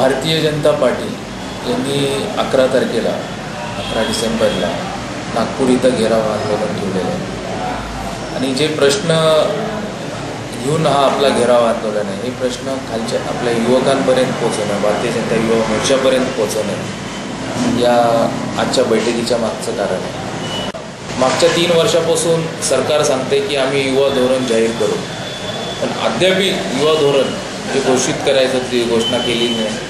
Bharatiya Janata party यांनी अकरा तारखेला अकरा डिसेंबरला नागपूर इथं घेराव आंदोलन ठेवलेलं आहे. आणि जे प्रश्न घेऊन हा आपला घेराव आंदोलन आहे हे प्रश्न खालच्या आपल्या युवकांपर्यंत पोचवणं भारतीय जनता युवा मोर्चापर्यंत पोचवणं या आजच्या बैठकीच्या मागचं कारण आहे. मागच्या तीन वर्षापासून सरकार सांगते की आम्ही युवा धोरण जाहीर करू. पण अद्यापही युवा धोरण जे घोषित करायचं ती घोषणा केली नाही.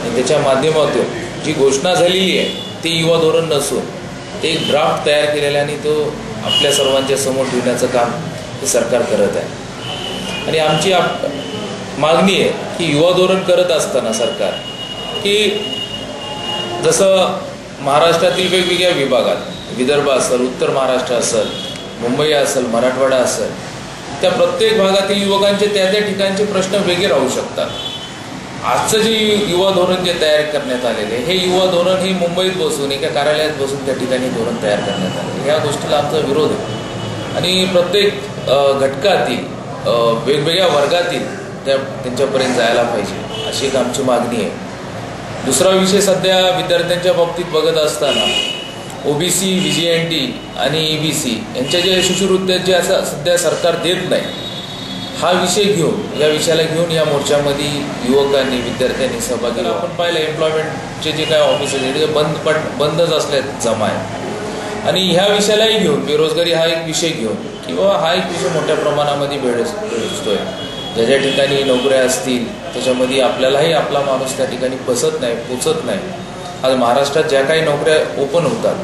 आणि त्याच्या माध्यमातून जी घोषणा झालेली आहे ते युवा धोरण नसून ते एक ड्राफ्ट तयार केलेला आणि तो आपल्या सर्वांच्या समोर ठेवण्याचं काम हे सरकार करत आहे. आणि आमची आप मागणी आहे की युवा धोरण करत असताना सरकार की जसं महाराष्ट्रातील वेगवेगळ्या विभागात विदर्भ असेल उत्तर महाराष्ट्र असेल मुंबई असेल मराठवाडा असेल त्या प्रत्येक भागातील युवकांचे त्या त्या ठिकाणचे प्रश्न वेगळे राहू शकतात. आजचं जे युवा धोरण जे तयार करण्यात आलेले आहे, हे युवा धोरण हे मुंबईत बसून एका कार्यालयात बसून त्या ठिकाणी धोरण तयार करण्यात आले या गोष्टीला आमचा विरोध आहे. आणि प्रत्येक घटकातील वेगवेगळ्या वर्गातील त्या त्यांच्यापर्यंत जायला पाहिजे अशी एक आमची मागणी आहे. दुसरा विषय सध्या विद्यार्थ्यांच्या बाबतीत बघत असताना OBC V J N T आणि ई बी सी यांच्या ज्या शिष्यवृत्त्या जे असं सध्या सरकार देत नाही हा विषय घेऊन या विषयाला घेऊन या मोर्चामध्ये युवकांनी विद्यार्थ्यांनी सहभागी. आपण पाहिलं एम्प्लॉयमेंटचे जे काय ऑफिसेस आहेत ते बंद पट बंदच असल्यात जमाय. आणि ह्या विषयालाही घेऊन बेरोजगारी हा एक विषय घेऊन किंवा हा एक विषय मोठ्या प्रमाणामध्ये भेड भेटतोय ज्या ज्या ठिकाणी नोकऱ्या असतील त्याच्यामध्ये आपल्यालाही आपला माणूस त्या ठिकाणी बसत नाही पोचत नाही. आज महाराष्ट्रात ज्या काही नोकऱ्या ओपन होतात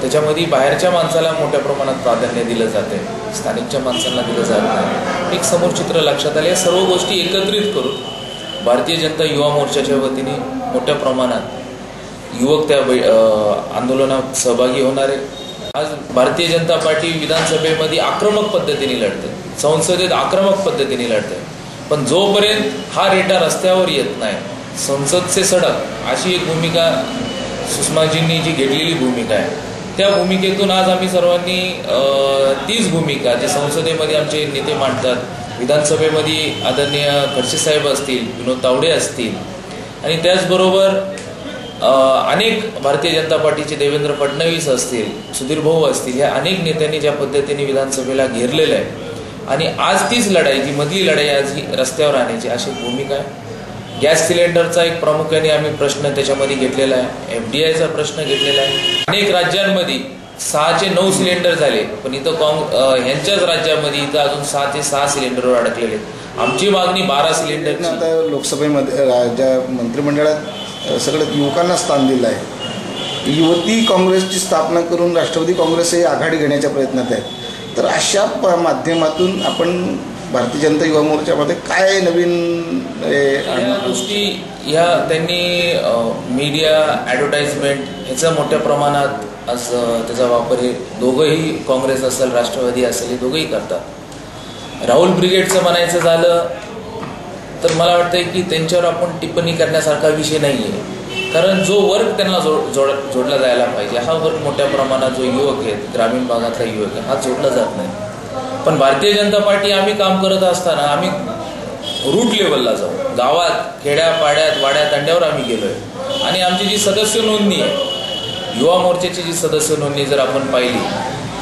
त्याच्यामध्ये बाहेरच्या माणसाला मोठ्या प्रमाणात प्राधान्य दिलं जाते. स्थानिकच्या माणसांना दिलं जात नाही. एक समोर चित्र लक्षात आले. या सर्व गोष्टी एकत्रित करून भारतीय जनता युवा मोर्चाच्या वतीने मोठ्या प्रमाणात युवक त्या आंदोलनात सहभागी होणारे आज भारतीय जनता पार्टी विधानसभेमध्ये आक्रमक पद्धतीने लढते. संसदेत आक्रमक पद्धतीने लढते. पण जोपर्यंत हा रेटा रस्त्यावर येत नाही संसदचे सडक अशी एक भूमिका सुषमाजींनी जी घेतलेली भूमिका आहे त्या भूमिकेतून आज आम्ही सर्वांनी तीच भूमिका जे संसदेमध्ये आमचे नेते मांडतात विधानसभेमध्ये आदरणीय खडसे साहेब असतील विनोद तावडे असतील आणि त्याचबरोबर अनेक भारतीय जनता पार्टीचे देवेंद्र फडणवीस असतील सुधीर भाऊ असतील ह्या अनेक नेत्यांनी ज्या पद्धतीने विधानसभेला घेरलेलं आहे. आणि आज तीच लढाई जी मधली लढाई आज ही रस्त्यावर आणायची अशी भूमिका आहे. गॅस सिलेंडरचा एक प्रामुख्याने आम्ही प्रश्न त्याच्यामध्ये घेतलेला आहे. एफ डी आयचा प्रश्न घेतलेला आहे. अनेक राज्यांमध्ये सहाचे नऊ सिलेंडर झाले पण इथं काँग ह्यांच्याच राज्यामध्ये इथं अजून सहा ते सहा सिलेंडरवर अडकलेले आहेत. आमची मागणी बारा सिलेंडर आता लोकसभेमध्ये राज्या मंत्रिमंडळात सगळ्यात युवकांना स्थान दिलं आहे. युवती काँग्रेसची स्थापना करून राष्ट्रवादी काँग्रेस हे आघाडी घेण्याच्या प्रयत्नात आहेत. तर अशा प माध्यमातून आपण भारतीय जनता युवा मोर्चामध्ये काय नवीन म्हणजे या गोष्टी ह्या त्यांनी मीडिया ॲडव्हर्टाईजमेंट ह्याचा मोठ्या प्रमाणात असं त्याचा वापर हे दोघंही काँग्रेस असेल राष्ट्रवादी असेल हे दोघंही करतात. राहुल ब्रिगेडचं म्हणायचं झालं तर मला वाटतंय की त्यांच्यावर आपण टिप्पणी करण्यासारखा विषय नाही आहे कारण जो वर्ग त्यांना जोड जोड जोडला जायला पाहिजे हा वर्ग मोठ्या प्रमाणात जो युवक आहेत ग्रामीण भागातला युवक आहे हा जोडला जात नाही. पण भारतीय जनता पार्टी आम्ही काम करत असताना आम्ही रूट लेवलला जाऊ. गावात खेड्या पाड्यात वाड्यात अंड्यावर आम्ही गेलोय. आणि आमची जी सदस्य नोंदणी आहे युवा मोर्चाची जी सदस्य नोंदणी जर आपण पाहिली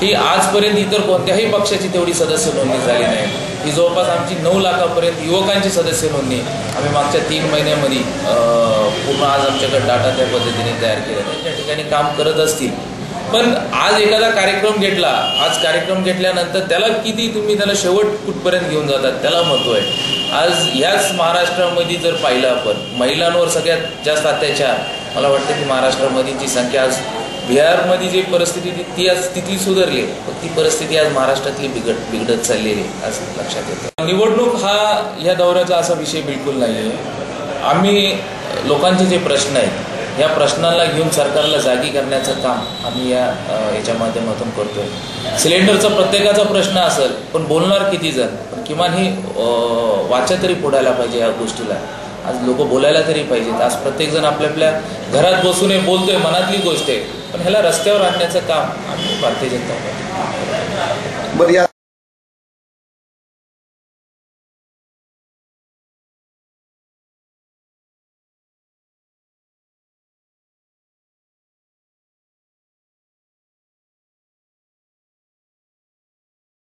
ही आजपर्यंत इतर कोणत्याही पक्षाची तेवढी सदस्य नोंदणी झाली नाही. ही जवळपास आमची नऊ लाखापर्यंत युवकांची सदस्य नोंदणी आम्ही मागच्या तीन महिन्यामध्ये पूर्ण आज आमच्याकडे डाटा त्या पद्धतीने तयार केलेला आहे त्या ठिकाणी काम करत असतील पण आज एखादा कार्यक्रम घेतला आज कार्यक्रम घेतल्यानंतर त्याला किती तुम्ही त्याला शेवट कुठपर्यंत घेऊन जातात त्याला महत्त्व आहे. आज ह्याच महाराष्ट्रामध्ये जर पाहिलं आपण महिलांवर सगळ्यात जास्त अत्याचार मला वाटतं की महाराष्ट्रामध्ये जी संख्या आज बिहारमध्ये जी परिस्थिती होती ती आज तिथली सुधारली पण ती परिस्थिती आज महाराष्ट्रातली बिघड बिघडत चाललेली आहे असं लक्षात येतं. निवडणूक हा या दौऱ्याचा असा विषय बिलकुल नाही आहे आम्ही लोकांचे जे प्रश्न आहेत या प्रश्नाला घेऊन सरकारला जागी करण्याचं काम आम्ही या याच्या माध्यमातून करतोय. सिलेंडरचा प्रत्येकाचा प्रश्न असेल पण बोलणार किती जण? पण किमान ही वाचा तरी फोडायला पाहिजे या गोष्टीला. आज लोक बोलायला तरी पाहिजेत. आज प्रत्येकजण आपल्या आपल्या घरात बसूनही बोलतोय मनातली गोष्ट आहे. पण ह्याला रस्त्यावर आणण्याचं काम आम्ही भारतीय जनता पार्टी बरं या